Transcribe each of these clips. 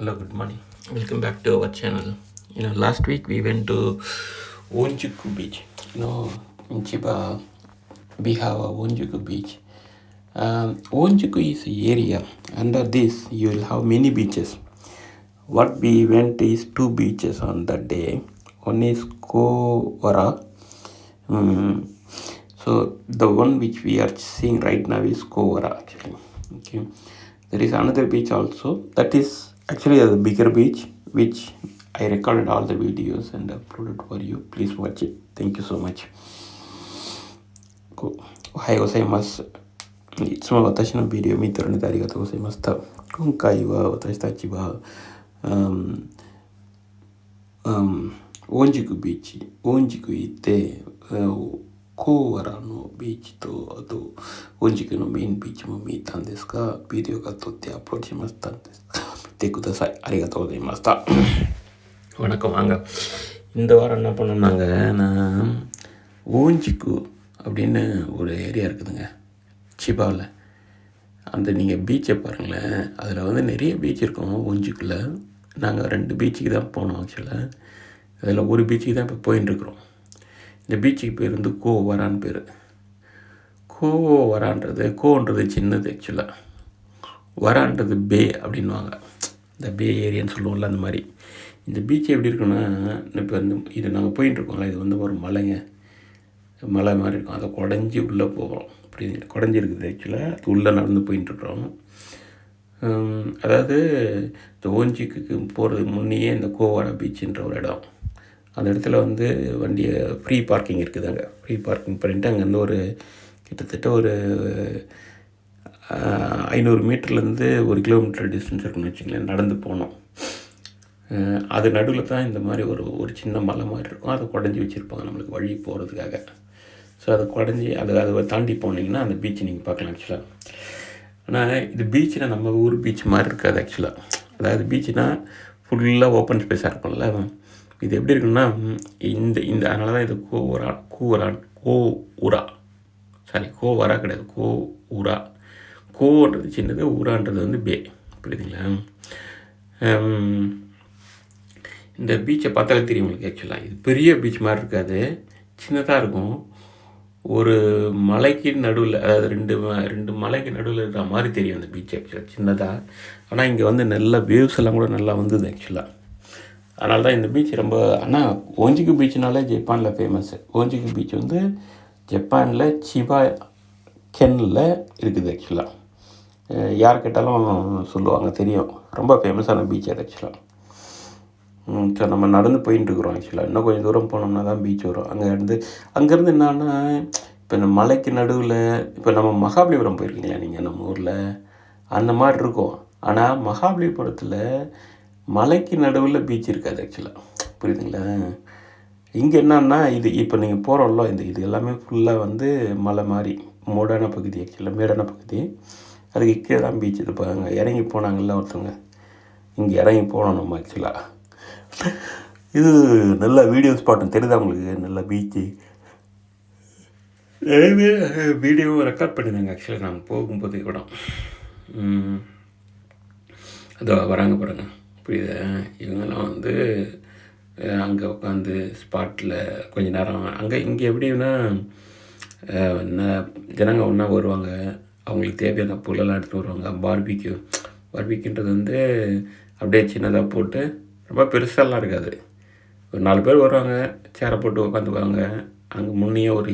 Hello, good morning. Welcome back to our channel. You know, last week we went to Onjuku Beach. You know, in Chiba, we have Onjuku Beach. Um, Onjuku is a area. Under this, you will have many beaches. What we went is two beaches on that day. One is Kowara. Mm, so the one which we are seeing right now is Kowara actually. Okay. There is another beach also. That is actually a bigger beach which I recorded all the videos and uploaded for you. Please watch it. Thank you so much. おはようございます。いつも私のビデオを見てるのでありがとうございました。今回は私たちは、うんうん、御宿ビーチ、御宿行って、コーワラのビーチと、あと、御宿のメインビーチも見たんですが、ビデオが撮ってアップロードしましたんです。見てください。ありがとうございました。வணக்கம் வாங்க இந்த வாரம் என்ன பண்ணோம்னாங்க நான் ஊஞ்சிக்கு அப்படின்னு ஒரு area இருக்குதுங்க சிபாவில் அந்த நீங்கள் பீச்சை பாருங்களேன் அதில் வந்து நிறைய பீச் இருக்கும் ஊஞ்சிக்குள்ளே நாங்கள் ரெண்டு பீச்சுக்கு தான் போனோம் ஆக்சுவலாக அதில் ஒரு பீச்சுக்கு தான் இப்போ போயின்னு இருக்கிறோம் இந்த பீச்சுக்கு பேர் வந்து கோ வரான்னு பேர் கோ வரான்றது கோன்றது சின்னது ஆக்சுவலாக வரான்றது பே அப்படின்வாங்க இந்த பே ஏரியான்னு சொல்லுவோம்ல அந்த மாதிரி. இந்த பீச் எப்படி இருக்குன்னா இப்போ வந்து இது நாங்கள் போயிட்டுருக்கோம்ல இது வந்து ஒரு மலைங்க. மலை மாதிரி இருக்கும். அதை குடஞ்சி உள்ளே போகிறோம் அப்படி குடஞ்சி இருக்குது ஆக்சுவலாக அது உள்ளே நடந்து போயிட்டுருக்குறோம் அதாவது இந்த ஓஞ்சிக்கு போகிறதுக்கு முன்னையே இந்த கோவாடா பீச்சுன்ற ஒரு இடம். அந்த இடத்துல வந்து வண்டியை ஃப்ரீ பார்க்கிங் இருக்குது அங்கே ஃப்ரீ பார்க்கிங் பண்ணிவிட்டு அங்கேருந்து ஒரு கிட்டத்தட்ட ஒரு ஐநூறு மீட்டர்லேருந்து ஒரு கிலோமீட்டர் டிஸ்டன்ஸ் இருக்குன்னு வச்சுங்களேன் நடந்து போனோம். அது நடுவில் தான் இந்த மாதிரி ஒரு ஒரு சின்ன மலை மாதிரி இருக்கும். அதை குடஞ்சி வச்சுருப்பாங்க நம்மளுக்கு வழி போகிறதுக்காக ஸோ அதை குடஞ்சி அதை அதை தாண்டி போனீங்கன்னா அந்த பீச்சை நீங்கள் பார்க்கலாம் ஆக்சுவலாக ஆனால் இது பீச்சில் நம்ம ஊர் பீச் மாதிரி இருக்காது ஆக்சுவலாக அதாவது பீச்சுனால் ஃபுல்லாக ஓப்பன் ஸ்பேஸாக இருக்கும்ல. இது எப்படி இருக்குன்னா இந்த இந்த அதனால தான் இது கோவரா கூவரான் கோ உரா சாரி கோ வரா கிடையாது கோ உரா கோன்றது சின்னது ஊரான்றது வந்து பே. புரியுதுங்களா? இந்த பீச்சை பார்த்தாலே தெரியும் உங்களுக்கு ஆக்சுவலாக இது பெரிய பீச் மாதிரி இருக்காது. சின்னதாக இருக்கும். ஒரு மலைக்கு நடுவில் அதாவது ரெண்டு ரெண்டு மலைக்கு நடுவில் இருக்கிற மாதிரி தெரியும் அந்த பீச் ஆக்சுவலாக சின்னதாக ஆனால் இங்கே வந்து நல்ல வேவ்ஸ் எல்லாம் கூட நல்லா வந்தது ஆக்சுவலாக அதனால தான் இந்த பீச் ரொம்ப ஆனால் ஓஞ்சிக்கு பீச்னாலே ஜப்பானில் ஃபேமஸ் ஓஞ்சிக்கு பீச் வந்து ஜப்பானில் சிபா கென்னில் இருக்குது ஆக்சுவலாக யார் கேட்டாலும் சொல்லுவாங்க தெரியும். ரொம்ப ஃபேமஸான பீச் அது ஆக்சுவலாக ஸோ நம்ம நடந்து போயிட்டுருக்குறோம் ஆக்சுவலாக இன்னும் கொஞ்சம் தூரம் போனோம்னா தான் பீச் வரும். அங்கே இருந்து அங்கேருந்து என்னன்னா இப்போ இந்த மலைக்கு நடுவில் இப்போ நம்ம மகாபலிபுரம் போயிருக்கீங்களா நீங்கள் நம்ம ஊரில்? அந்த மாதிரி இருக்கும். ஆனால் மகாபலிபுரத்தில் மலைக்கு நடுவில் பீச் இருக்காது ஆக்சுவலாக புரியுதுங்களா? இங்கே என்னன்னா இது இப்போ நீங்கள் போகிறோம்ல இந்த இது எல்லாமே ஃபுல்லாக வந்து மலை மாதிரி மூடான பகுதி ஆக்சுவலாக மேடான பகுதி. அதுக்கு கீழே தான் பீச் இது பாருங்க இறங்கி போனாங்கல்ல ஒருத்தவங்க. இங்கே இறங்கி போனோம் நம்ம ஆக்சுவலாக இது நல்ல வீடியோ ஸ்பாட்டும் தெரியுதா உங்களுக்கு? நல்ல பீச்சு வீடியோ ரெக்கார்ட் பண்ணியிருந்தாங்க ஆக்சுவலாக நாங்கள் போகும்போது கூட. அதோ வராங்க பாருங்க. புரியுதா? இவங்கெல்லாம் வந்து அங்கே உட்காந்து ஸ்பாட்டில் கொஞ்ச நேரம் அங்கே இங்கே எப்படின்னா என்ன ஜனங்க ஒன்றா வருவாங்க. அவங்களுக்கு தேவையான பொருளெல்லாம் எடுத்துகிட்டு வருவாங்க. பார்பிக்யூ பார்பிக்யூன்றது வந்து அப்படியே சின்னதாக போட்டு ரொம்ப பெருசாலாம் இருக்காது. ஒரு நாலு பேர் வருவாங்க சேரை போட்டு உட்காந்துக்குவாங்க அங்கே முன்னையே ஒரு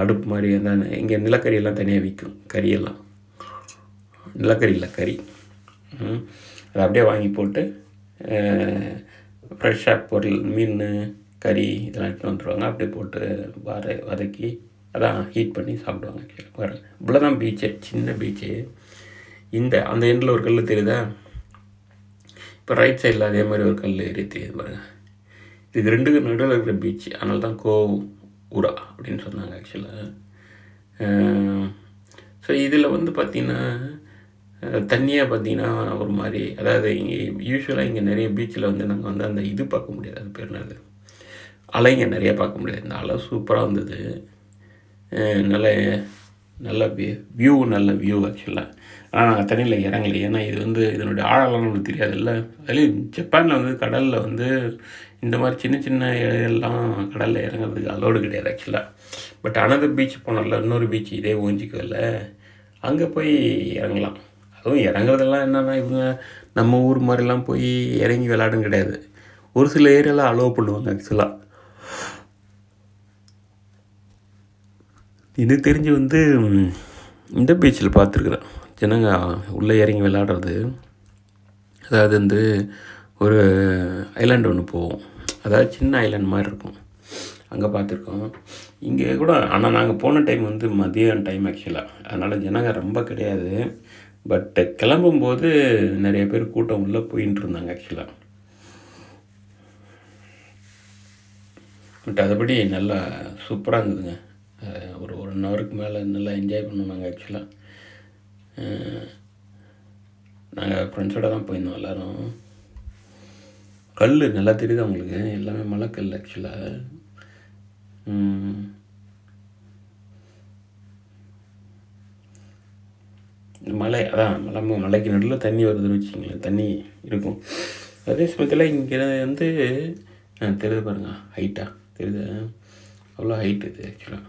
அடுப்பு மாதிரி அந்த இங்கே நிலக்கரியெல்லாம் தனியாக விற்கும் கறியெல்லாம் நிலக்கரி இல்லை கறி. அதை அப்படியே வாங்கி போட்டு ஃப்ரெஷ்ஷாக பொருள் மீன் கறி இதெல்லாம் எடுத்துகிட்டு வந்துடுவாங்க அப்படியே போட்டு வர வதக்கி அதான் ஹீட் பண்ணி சாப்பிடுவாங்க. actually. பாருங்க இவ்வளோதான் பீச்சு சின்ன பீச்சு இந்த அந்த எண்டில் ஒரு கல் தெரியுதா? இப்போ ரைட் சைடில் அதே மாதிரி ஒரு கல் ஏறி தெரியுது பாருங்கள் இது ரெண்டுக்கு நடுவில் இருக்கிற பீச் அதனால தான் கோ உரா அப்படின்னு சொன்னாங்க ஆக்சுவலாக ஸோ இதில் வந்து பார்த்திங்கன்னா தண்ணியாக பார்த்தீங்கன்னா ஒரு மாதிரி அதாவது இங்கே யூஸ்வலாக இங்கே நிறைய பீச்சில் வந்து நாங்கள் வந்து அந்த இது பார்க்க முடியாது. அது பேர் என்னது? அலைங்க நிறைய பார்க்க முடியாது. இந்த அலை சூப்பராக இருந்தது நல்ல நல்ல வியூ நல்ல வியூ ஆக்சுவலாக ஆனால் நாங்கள் தண்ணியில் இறங்கலை. ஏன்னா இது வந்து இதனுடைய ஆழம்லாம் நம்மளுக்கு தெரியாதுல்ல. அதுலேயும் ஜப்பானில் வந்து கடலில் வந்து இந்த மாதிரி சின்ன சின்ன இடையெல்லாம் கடலில் இறங்குறதுக்கு அலோடு கிடையாது ஆக்சுவலாக பட் அனதர் பீச் போனோம்ல இன்னொரு பீச் இதே ஓஞ்சிக்கோவில் அங்கே போய் இறங்கலாம். அதுவும் இறங்குறதெல்லாம் என்னென்னா இவங்க நம்ம ஊர் மாதிரிலாம் போய் இறங்கி விளாடும் கிடையாது. ஒரு சில ஏரியாலாம் அலோவ் பண்ணுவாங்க ஆக்சுவலாக எனக்கு தெரிஞ்சு வந்து இந்த பீச்சில் பார்த்துருக்குறேன். ஜனங்க உள்ளே இறங்கி விளையாடுறது. அதாவது வந்து ஒரு ஐலாண்டு ஒன்று போவோம். அதாவது சின்ன ஐலாண்ட் மாதிரி இருக்கும். அங்கே பார்த்துருக்கோம். இங்கே கூட ஆனால் நாங்கள் போன டைம் வந்து மதியம் டைம் ஆக்சுவலாக அதனால் ஜனங்க ரொம்ப கிடையாது. பட் கிளம்பும்போது நிறைய பேர் கூட்டம் உள்ளே போயின்ட்டு இருந்தாங்க ஆக்சுவலாக பட் அதுபடி நல்லா சூப்பராக இருந்ததுங்க. ஒரு ஒன் ஹவருக்கு மேலே நல்லா என்ஜாய் பண்ணோம் நாங்கள் ஆக்சுவலாக நாங்கள் ஃப்ரெண்ட்ஸோட தான் போயிருந்தோம் எல்லோரும். கல் நல்லா தெரியுது உங்களுக்கு? எல்லாமே மலைக்கல் ஆக்சுவலாக மலை அதான் மலை மலைக்கு நடுவில் தண்ணி வருதுன்னு வச்சுக்கோங்களேன் தண்ணி இருக்கும். அதே சமயத்தில் இங்கே வந்து தெரியுது பாருங்க ஹைட்டாக தெரியுது? அவ்வளோ ஹைட் இது ஆக்சுவலாக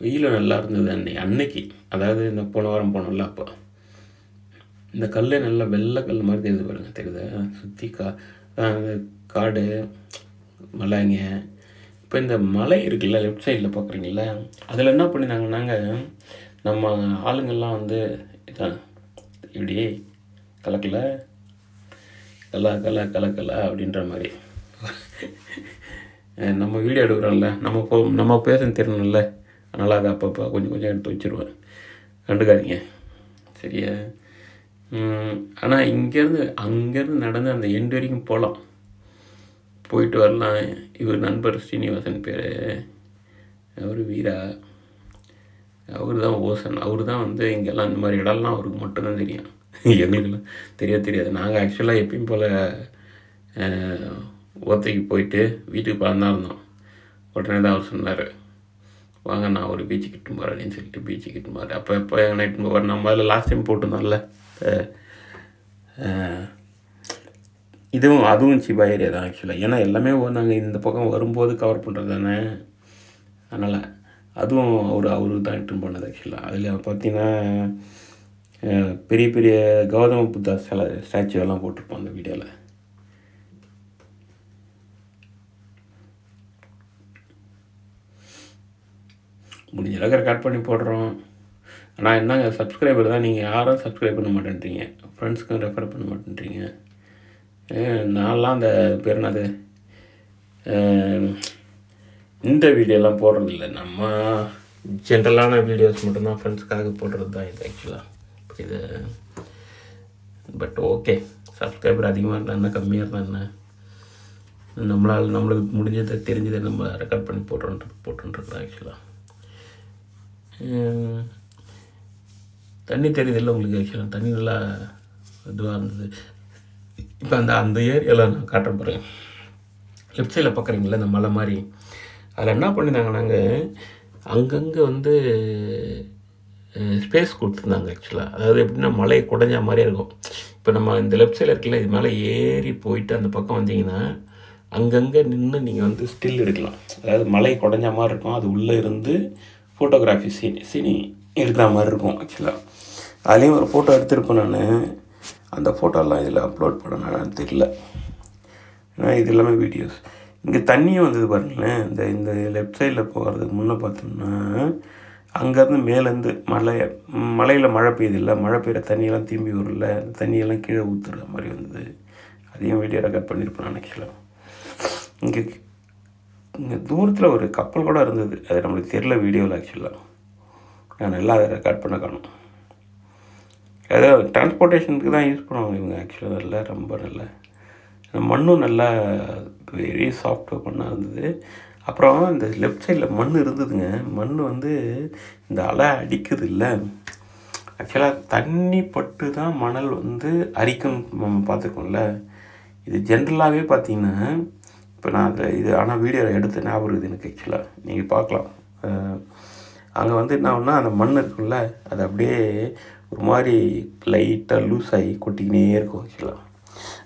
வெயிலும் நல்லா இருந்தது அன்னைக்கு அன்னைக்கு. அதாவது இந்த போன வாரம் போனோம்ல அப்போ. இந்த கல் நல்லா வெள்ளை கல் மாதிரி தெரியுது பாருங்க தெரியுது? சுற்றி கா காடு மலைங்க. இப்போ இந்த மலை இருக்குல்ல லெஃப்ட் சைடில் பார்க்குறீங்கள அதில் என்ன பண்ணியிருந்தாங்கன்னாங்க நம்ம ஆளுங்கள்லாம் வந்து இதான் இப்படி கலக்கல கலா கலா கலக்கலா அப்படின்ற மாதிரி. நம்ம வீடியோ எடுக்கிறோம்ல நம்ம போ நம்ம பேச தெரியணும்ல. அதனால் அதை அப்பப்போ கொஞ்சம் கொஞ்சம் எடுத்து வச்சுருவேன். கண்டுக்காதீங்க. சரியா? ஆனால் இங்கேருந்து அங்கேருந்து நடந்து அந்த எண்டு வரைக்கும் போகலாம் போயிட்டு வரலாம். இவர் நண்பர் ஸ்ரீனிவாசன் பேர். அவர் வீரா. அவர் தான் ஓசன். அவர் தான் வந்து இங்கெல்லாம் இந்த மாதிரி இடம்லாம் அவருக்கு மட்டும்தான் தெரியும். எங்களுக்கெல்லாம் தெரிய தெரியாது. நாங்கள் ஆக்சுவலாக எப்பயும் போல் ஓத்தைக்கு போயிட்டு வீட்டுக்கு பறந்தா இருந்தோம். உடனே தான் அவர் சொன்னார். வாங்க நான் ஒரு பீச்சுக்கு இட்டு போகிறேன் அப்படின்னு சொல்லிட்டு பீச்சுக்கு கிட்டு போகிறேன் அப்போ எப்போ எங்கள் இட்டு போகிறேன் நம்ம அதில் லாஸ்ட் டைம் போட்டிருந்தோம்ல இதுவும் அதுவும் சிபா ஏரியா தான் ஆக்சுவலாக ஏன்னா எல்லாமே நாங்கள் இந்த பக்கம் வரும்போது கவர் பண்ணுறது தானே. அதனால் அதுவும் அவர் அவரு தான் இட்டுன்னு போனது ஆக்சுவலாக அதில் பார்த்தீங்கன்னா பெரிய பெரிய கௌதம புத்தா சில ஸ்டாச்சு எல்லாம் போட்டிருப்போம் அந்த வீடியோவில் முடிஞ்ச அளவுக்கு ரெக்கார்ட் பண்ணி போடுறோம். ஆனால் என்னங்க சப்ஸ்கிரைபர் தான் நீங்கள் யாரும் சப்ஸ்கிரைப் பண்ண மாட்டேன்றீங்க. ஃப்ரெண்ட்ஸ்க்கும் ரெஃபர் பண்ண மாட்டேன்றீங்க. நான்லாம் அந்த பேர் என்னது? இந்த வீடியோலாம் போடுறதில்ல. நம்ம ஜென்ரலான வீடியோஸ் மட்டும்தான் ஃப்ரெண்ட்ஸ்க்காக போடுறது தான் இது ஆக்சுவலாக இது பட் ஓகே சப்ஸ்கிரைபர் அதிகமாக இருந்தால் என்ன கம்மியாக இருந்தால் என்ன? நம்மளால் நம்மளுக்கு முடிஞ்சதை தெரிஞ்சதை நம்ம ரெக்கார்ட் பண்ணி போட்டுருன்றது போட்டுருக்குறோம் ஆக்சுவலாக தண்ணி தெரியுது இல்லை உங்களுக்கு ஆக்சுவலாக தண்ணி நல்லா இதுவாக இருந்தது. இப்போ அந்த அந்த ஏரியாவில் நான் காட்ட போகிறேன் லெஃப்ட் சைடில் பார்க்குறீங்களா இந்த மலை மாதிரி. அதில் என்ன பண்ணியிருந்தாங்க நாங்கள் அங்கங்கே வந்து ஸ்பேஸ் கொடுத்துருந்தாங்க ஆக்சுவலாக அதாவது எப்படின்னா மலை குடஞ்ச மாதிரியே இருக்கும். இப்போ நம்ம இந்த லெஃப்ட் சைடில் இருக்குல்ல இது மேலே ஏறி போயிட்டு அந்த பக்கம் வந்தீங்கன்னா அங்கங்கே நின்று நீங்கள் வந்து ஸ்டில் எடுக்கலாம் அதாவது மலை குடஞ்ச மாதிரி இருக்கும். அது உள்ளே இருந்து ஃபோட்டோகிராஃபி சீனி சீனி எடுக்கிற மாதிரி இருக்கும் ஆக்சுவலாக அதுலேயும் ஒரு ஃபோட்டோ எடுத்திருப்பேன் நான். அந்த ஃபோட்டோலாம் இதில் அப்லோட் பண்ணேன்னு தெரியல. ஏன்னா இது எல்லாமே வீடியோஸ் இங்கே தண்ணியும் வந்தது பாருங்களேன். இந்த இந்த லெஃப்ட் சைடில் போகிறதுக்கு முன்னே பார்த்தோம்னா அங்கேருந்து மேலேருந்து மலை மலையில் மழை பெய்யுது இல்லை மழை பெய்கிற தண்ணியெல்லாம் திரும்பி வரும்ல அந்த தண்ணியெல்லாம் கீழே ஊற்றுற மாதிரி வந்தது. அதையும் வீடியோ ரெக்கார்ட் பண்ணியிருப்பேன் நான் இங்கே இங்கே தூரத்தில் ஒரு கப்பல் கூட இருந்தது. அது நம்மளுக்கு தெரியல வீடியோவில் ஆக்சுவலாக நான் நல்லா அதை ரெக்கார்ட் பண்ண காணும் ஏதோ டிரான்ஸ்போர்ட்டேஷனுக்கு தான் யூஸ் பண்ணுவாங்க இவங்க ஆக்சுவலாக நல்லா ரொம்ப நல்ல. மண்ணும் நல்லா வெரி சாஃப்டாக பண்ணாக இருந்தது. அப்புறம் இந்த லெஃப்ட் சைடில் மண் இருந்ததுங்க. மண் வந்து இந்த அலை அடிக்குது இல்லை. ஆக்சுவலாக தண்ணி பட்டு தான் மணல் வந்து அரிக்கும் நம்ம பார்த்துக்கோம்ல இது ஜென்ரலாகவே பார்த்திங்கன்னா இப்போ நான் அந்த இது ஆனால் வீடியோ எடுத்து ஞாபகம் இருக்குது எனக்கு ஆக்சுவலாக நீங்கள் பார்க்கலாம். அங்கே வந்து என்ன ஒன்றா அந்த மண் இருக்குல்ல அது அப்படியே ஒரு மாதிரி லைட்டாக லூஸ் ஆகி கொட்டிக்கினே இருக்கும் ஆக்சுவலாக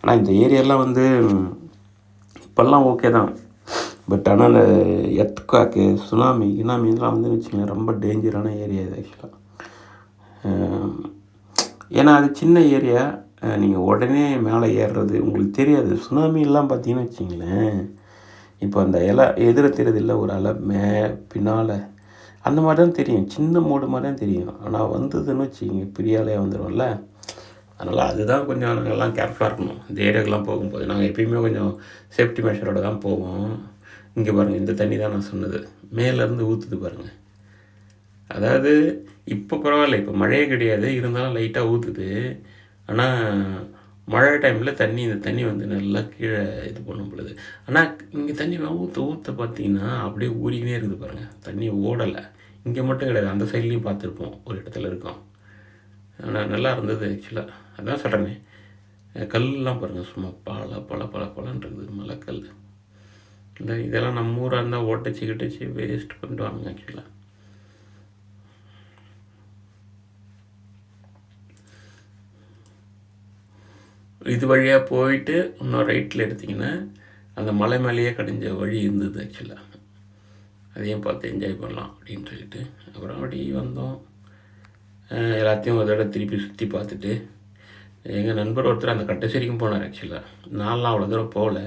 ஆனால் இந்த ஏரியாலாம் வந்து இப்போல்லாம் ஓகே தான். பட் ஆனால் அந்த எர்த்காக்கு சுனாமி கினாமிலாம் வந்து வச்சுக்கோங்களேன் ரொம்ப டேஞ்சரான ஏரியா இது ஆக்சுவலாக ஏன்னா அது சின்ன ஏரியா. நீங்கள் உடனே மேலே ஏறுறது உங்களுக்கு தெரியாது. சுனாமிலாம் பார்த்தீங்கன்னு வச்சிங்களேன் இப்போ அந்த இலை எதிர இல்லை ஒரு அலை மே பின்னால். அந்த மாதிரி தான் தெரியும். சின்ன மோடு மாதிரி தான் தெரியும். ஆனால் வந்ததுன்னு வச்சுக்கிங்க பெரிய அலையாக வந்துடும்ல அதனால் அதுதான் கொஞ்சம் நாங்கள்லாம் கேர்ஃபுல்லாக இருக்கணும். இந்த ஏரியாக்கெலாம் போகும்போது. நாங்கள் எப்பயுமே கொஞ்சம் சேஃப்டி மெஷரோடு தான் போவோம். இங்கே பாருங்கள் இந்த தண்ணி தான் நான் சொன்னது. மேலேருந்து ஊற்றுது பாருங்கள் அதாவது இப்போ பரவாயில்ல. இப்போ மழையே கிடையாது. இருந்தாலும் லைட்டாக ஊற்றுது ஆனால் மழை டைமில் தண்ணி இந்த தண்ணி வந்து நல்லா கீழே இது பண்ணும் பொழுது. ஆனால் இங்கே தண்ணி ஊற்ற ஊற்ற பார்த்தீங்கன்னா அப்படியே ஊறிக்கினே இருக்குது பாருங்கள் தண்ணி ஓடலை. இங்கே மட்டும் கிடையாது. அந்த சைட்லேயும் பார்த்துருப்போம். ஒரு இடத்துல இருக்கோம். ஆனால் நல்லா இருந்தது ஆக்சுவலாக அதான் சொல்கிறேனே கல்லாம் பாருங்கள் சும்மா பல பல பல பலன்னு இருக்குது. மலைக்கல். இந்த இதெல்லாம் நம்ம ஊராக இருந்தால் ஓட்டச்சு கிட்டச்சு வேஸ்ட் பண்ணிட்டு வாங்க ஆக்சுவலாக இது வழியாக போயிட்டு இன்னும் ரைட்டில் எடுத்திங்கன்னா அந்த மலை மேலேயே கடிஞ்ச வழி இருந்தது ஆக்சுவலாக அதையும் பார்த்து என்ஜாய் பண்ணலாம் அப்படின்னு சொல்லிட்டு. அப்புறம் அப்படி வந்தோம். எல்லாத்தையும் ஒரு தடவை திருப்பி சுற்றி பார்த்துட்டு எங்கள் நண்பர் ஒருத்தர் அந்த கட்டசேரிக்கும் போனார் ஆக்சுவலாக நான்லாம் அவ்வளோ தூரம் போகல.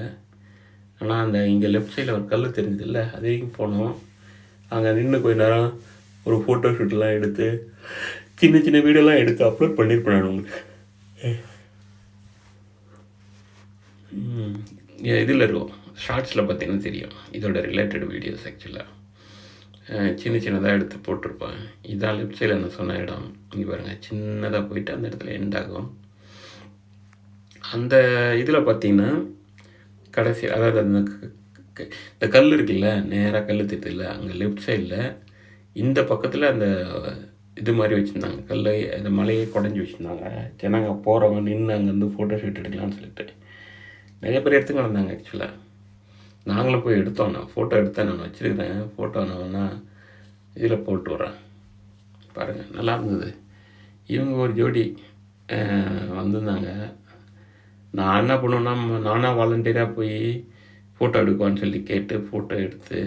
ஆனால் அந்த இங்கே லெஃப்ட் சைடில் ஒரு கல் தெரிஞ்சதில்ல அது வரைக்கும் போனோம். அங்கே நின்று கொஞ்ச நேரம் ஒரு ஃபோட்டோ ஷூட்லாம் எடுத்து சின்ன சின்ன வீடியோலாம் எடுத்து அப்லோட் பண்ணியிருப்பேன் நான் உங்களுக்கு. இதில் இருக்கும். ஷார்ட்ஸில் பார்த்தீங்கன்னா தெரியும். இதோட ரிலேட்டட் வீடியோஸ் ஆக்சுவலாக சின்ன சின்னதாக எடுத்து போட்டிருப்பேன். இதான் லெஃப்ட் சைடில் நான் சொன்ன இடம். இங்கே பாருங்கள் சின்னதாக போயிட்டு அந்த இடத்துல எண்ட் ஆகும். அந்த இதில் பார்த்தீங்கன்னா கடைசி அதாவது அந்த இந்த கல் இருக்குல்ல நேராக கல் தெரியுதுல்ல அங்கே லெஃப்ட் சைடில் இந்த பக்கத்தில் அந்த இது மாதிரி வச்சுருந்தாங்க. கல் அந்த மலையை குடஞ்சி வச்சுருந்தாங்க. ஜனங்க போகிறவங்க நின்று அங்கேருந்து ஃபோட்டோ ஷூட் எடுக்கலாம்னு சொல்லிட்டு. நிறைய பேர் எடுத்து கிடந்தாங்க ஆக்சுவலாக நாங்களும் போய் எடுத்தோம். நான் ஃபோட்டோ எடுத்தேன் நான் வச்சுருக்கிறேன். ஃபோட்டோ நான் வேணா இதில் போட்டு வரேன் பாருங்கள் நல்லா இருந்தது. இவங்க ஒரு ஜோடி வந்திருந்தாங்க. நான் என்ன பண்ணுவேன்னா நானாக வாலண்டியராக போய் ஃபோட்டோ எடுக்குவான்னு சொல்லி கேட்டு ஃபோட்டோ எடுத்து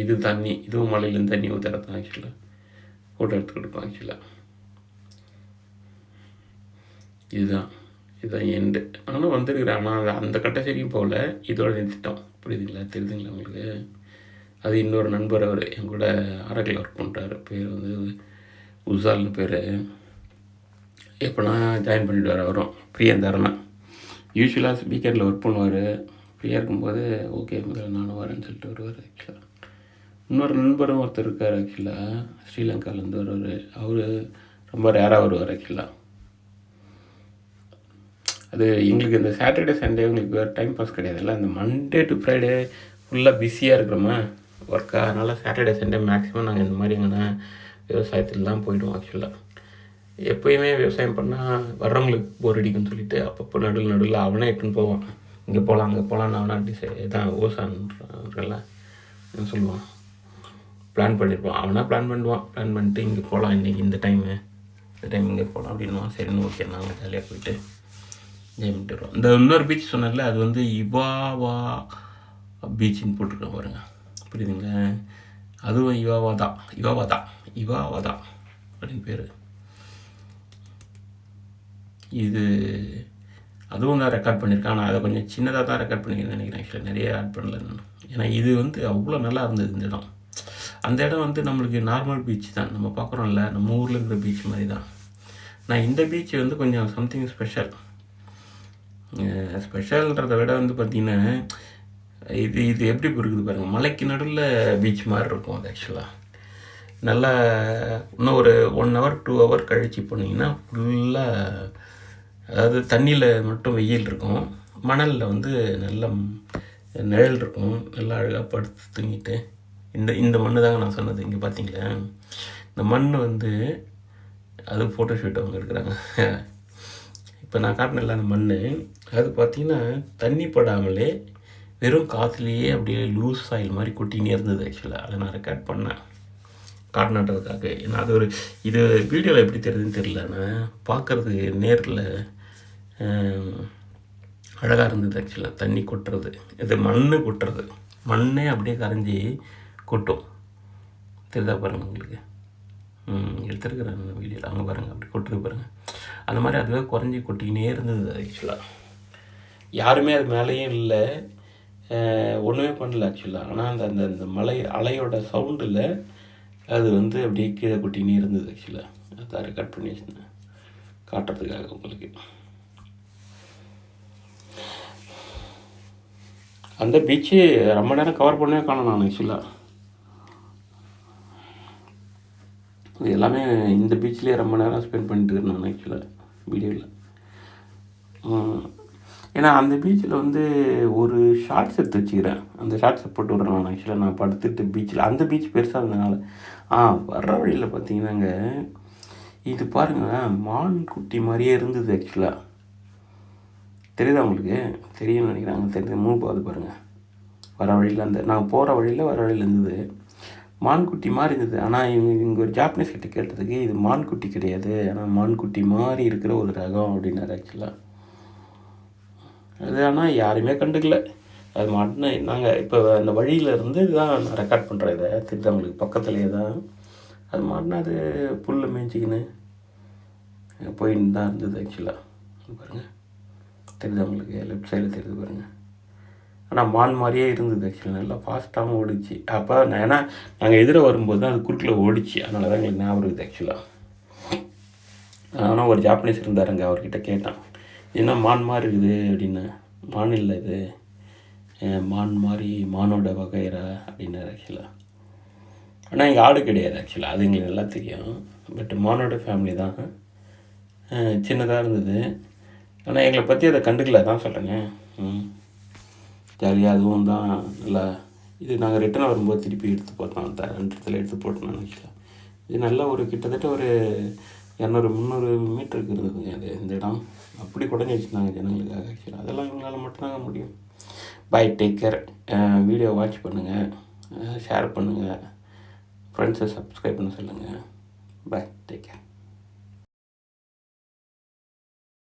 இது தண்ணி இதுவும் மலையிலேருந்து தண்ணி ஊற்றுறது ஆக்சுவலாக ஃபோட்டோ எடுத்து கொடுப்பேன் ஆக்சுவலாக இதுதான். இதுதான் எண்டு ஆனால் வந்திருக்கிறேன் ஆனால் அந்த கட்ட சரியும் போகல. இதோட நிறுத்திட்டோம் புரியுதுங்களா? தெரியுதுங்களா உங்களுக்கு? அது இன்னொரு நண்பர் அவர் என் கூட அரக்கில் ஒர்க் பண்ணுறாரு பேர் வந்து உசால்னு பேர். எப்போனா ஜாயின் பண்ணிட்டு வர வரும் ஃப்ரீயாக பிரியந்தாரனா யூஸ்வலாக ஸ்பீக்கரில் ஒர்க் பண்ணுவார். ஃப்ரீயாக இருக்கும்போது ஓகே முதல்ல நானும் வரேன்னு சொல்லிட்டு வருவார் ஆக்சுவலாக இன்னொரு நண்பரும் ஒருத்தர் இருக்கார் ஆக்சுவலாக ஸ்ரீலங்காலேருந்து வருவார். அவர் ரொம்ப ரேராக வருவார் ஆக்சுவலாக அது எங்களுக்கு இந்த சாட்டர்டே சண்டே எங்களுக்கு வேறு டைம் பாஸ் கிடையாதுல்ல. அந்த மண்டே டு ஃப்ரைடே ஃபுல்லாக பிஸியாக இருக்கிறோமா? ஒர்க்காக அதனால் சாட்டர்டே சண்டே மேக்ஸிமம் நாங்கள் இந்த மாதிரி எங்கன்னா விவசாயத்தில் தான் போயிடுவோம் ஆக்சுவலாக எப்போயுமே விவசாயம் பண்ணால் வர்றவங்களுக்கு போர் அடிக்கும்னு சொல்லிட்டு அப்பப்போ நடுவில் நடுவில் அவனே இட்டுன்னு போவான். இங்கே போகலாம் அங்கே போகலாம் நான் அவனா டிசை இதான் ஓசான்றவர்கள சொல்லுவான். பிளான் பண்ணியிருப்பான் அவனாக பிளான் பண்ணுவான். பிளான் பண்ணிட்டு இங்கே போகலாம் இன்றைக்கி இந்த டைமு இந்த டைம் இங்கே போகலாம் அப்படின்வான் சரின்னு ஓகே நாங்கள் ஜாலியாக போயிட்டு என்ஜாய் பண்ணிட்டு இந்த இன்னொரு பீச் சொன்னேன்ல அது வந்து இவாவா பீச்சுன்னு போட்டிருக்கோம் பாருங்க. புரியுதுங்களா? அதுவும் இவாவா தான். இவாவா தான். இவாவா தான் அப்படின்னு பேர். இது அதுவும் தான் ரெக்கார்ட் பண்ணியிருக்கேன். ஆனால் அதை கொஞ்சம் சின்னதாக தான் ரெக்கார்ட் பண்ணிக்கிறேன் நினைக்கிறேன். ஆக்சுவலாக நிறைய ஆட் பண்ணல நான். ஏன்னா இது வந்து அவ்வளோ நல்லா இருந்தது இந்த இடம். அந்த இடம் வந்து நம்மளுக்கு நார்மல் பீச் தான். நம்ம பார்க்குறோம்ல நம்ம ஊரில் இருக்கிற பீச் மாதிரி தான். நான் இந்த பீச் வந்து கொஞ்சம் சம்திங் ஸ்பெஷல் ஸ்பெஷல்ன்றதை விட வந்து பார்த்திங்கன்னா இது இது எப்படி இருக்குது பாருங்கள் மலைக்கு நடுவில் பீச் மாதிரி இருக்கும் அது ஆக்சுவலாக நல்லா இன்னும் ஒரு ஒன் ஹவர் டூ ஹவர் கழித்து போனீங்கன்னா ஃபுல்லாக அதாவது தண்ணியில் மட்டும் வெயில் இருக்கும். மணலில் வந்து நல்ல நிழல் இருக்கும். நல்லா அழகாக படுத்து தூங்கிட்டு. இந்த இந்த மண் தாங்க நான் சொன்னது இங்கே பார்த்தீங்களா? இந்த மண் வந்து அது ஃபோட்டோஷூட் அவங்க எடுக்கிறாங்க. இப்போ நான் காட்டினல அந்த மண் அது பார்த்தீங்கன்னா தண்ணி படாமலே வெறும் காற்றுலேயே அப்படியே லூஸ் ஆயில் மாதிரி கொட்டினே இருந்தது ஆக்சுவலாக அதை நான் ரெக்கார்ட் பண்ணேன். காட்டணுன்றதுக்காக ஏன்னா அது ஒரு இது வீடியோவில் எப்படி தெரியுதுன்னு தெரியல. ஆனால் பார்க்குறதுக்கு நேரில் அழகாக இருந்தது ஆக்சுவலாக தண்ணி கொட்டுறது. இது மண் கொட்டுறது. மண்ணே அப்படியே கரைஞ்சி கொட்டும். தெரிதா பாருங்கள் உங்களுக்கு? எடுத்துருக்குறாங்க வீடியோவில் அங்கே பாருங்கள் அப்படி கொட்டுறது பாருங்கள் அந்த மாதிரி அதுவே குறைஞ்சி கொட்டிக்கினே இருந்தது ஆக்சுவலாக யாருமே அது மேலேயும் இல்லை. ஒன்றுமே பண்ணல ஆக்சுவலாக ஆனால் அந்த அந்த அந்த மலை அலையோட சவுண்டில் அது வந்து அப்படியே கீழே கொட்டினே இருந்தது ஆக்சுவலாக அதை ரெக்கார்ட் பண்ணி வச்சுருந்தேன். காட்டுறதுக்காக உங்களுக்கு. அந்த பீச்சு ரொம்ப நேரம் கவர் பண்ணவே காணும் நான் ஆக்சுவலாக இது எல்லாமே இந்த பீச்லேயே ரொம்ப நேரம் ஸ்பெண்ட் பண்ணிட்டு இருக்கேன் நான் ஆக்சுவலாக வீடியோவில் ஏன்னா அந்த பீச்சில் வந்து ஒரு ஷார்ட்ஸ் எடுத்து வச்சுக்கிறேன். அந்த ஷார்ட்ஸை போட்டு விட்றேன் நான். ஆக்சுவலாக நான் படுத்துட்டு பீச்சில் அந்த பீச் பெருசாக இருந்தனால ஆ வர்ற வழியில் பார்த்தீங்கன்னாங்க இது பாருங்கள் மான் குட்டி மாதிரியே இருந்தது ஆக்சுவலாக தெரியுதா உங்களுக்கு? தெரியும்னு நினைக்கிறாங்க தெரியுது மூவ் பார்த்து பாருங்கள் வர வழியில் அந்த நான் போகிற வழியில் வர வழியில் இருந்தது. மான்குட்டி மாதிரி இருந்தது. ஆனால் இவங்க இங்கே ஒரு ஜாப்பனீஸ் கிட்ட கேட்டதுக்கு இது மான்குட்டி கிடையாது. ஆனால் மான்குட்டி மாதிரி இருக்கிற ஒரு ரகம் அப்படின்னாரு ஆக்சுவலாக அது ஆனால் யாருமே கண்டுக்கல. அது மாட்டுன்னு நாங்கள் இப்போ அந்த வழியில் இருந்து தான் நான் ரெக்கார்ட் பண்ணுறேன் இதை. திருத்தவங்களுக்கு பக்கத்துலேயே தான். அது மாட்டினா அது புல்லை மேய்ச்சிக்கின்னு போயின்னு தான் இருந்தது ஆக்சுவலாக பாருங்கள் தெரியுது லெஃப்ட் சைடில் தெரியுது பாருங்கள் ஆனால் மான் மாதிரியே இருந்தது. ஆக்சுவலி நல்லா ஃபாஸ்ட்டாகவும் ஓடிச்சு. அப்போ நான் ஏன்னா நாங்கள் எதிர வரும்போது தான் அது குறுக்கில் ஓடிச்சு. அதனால தான் எங்களுக்கு ஞாபகம் இருக்குது ஆக்சுவலாக ஆனால் ஒரு ஜாப்பனீஸ் இருந்தாருங்க அவர்கிட்ட கேட்டான். என்ன மான் மாதிரி இருக்குது அப்படின்னு. மான் இல்லை இது. மான் மாதிரி மானோட வகைரா அப்படின்னாரு ஆக்சுவலாக ஆனால் எங்கள் ஆடு கிடையாது ஆக்சுவலாக அது எங்களுக்கு நல்லா தெரியும். பட் மானோட ஃபேமிலி தான். சின்னதாக இருந்தது. ஆனால் எங்களை பற்றி அதை கண்டுக்கல தான் சொல்கிறேங்க ம். ஜாலியாக அதுவும் தான் நல்லா. இது நாங்கள் ரிட்டன் வரும்போது திருப்பி எடுத்து போட்டோம். அந்த ரெண்டு இடத்துல எடுத்து போட்டோம் ஆக்சுவலாக இது நல்லா ஒரு கிட்டத்தட்ட ஒரு இரநூறு முந்நூறு மீட்டருக்கு இருந்ததுங்க அது இந்த இடம். அப்படி குடஞ்சி வச்சுருந்தாங்க ஜனங்களுக்காக ஆக்சுவலாக அதெல்லாம் இவங்களால மட்டும்தாங்க முடியும். Bye take care video watch பண்ணுங்கள் ஷேர் பண்ணுங்கள் ஃப்ரெண்ட்ஸை சப்ஸ்கிரைப் பண்ண சொல்லுங்கள் பாய் டேக் கேர்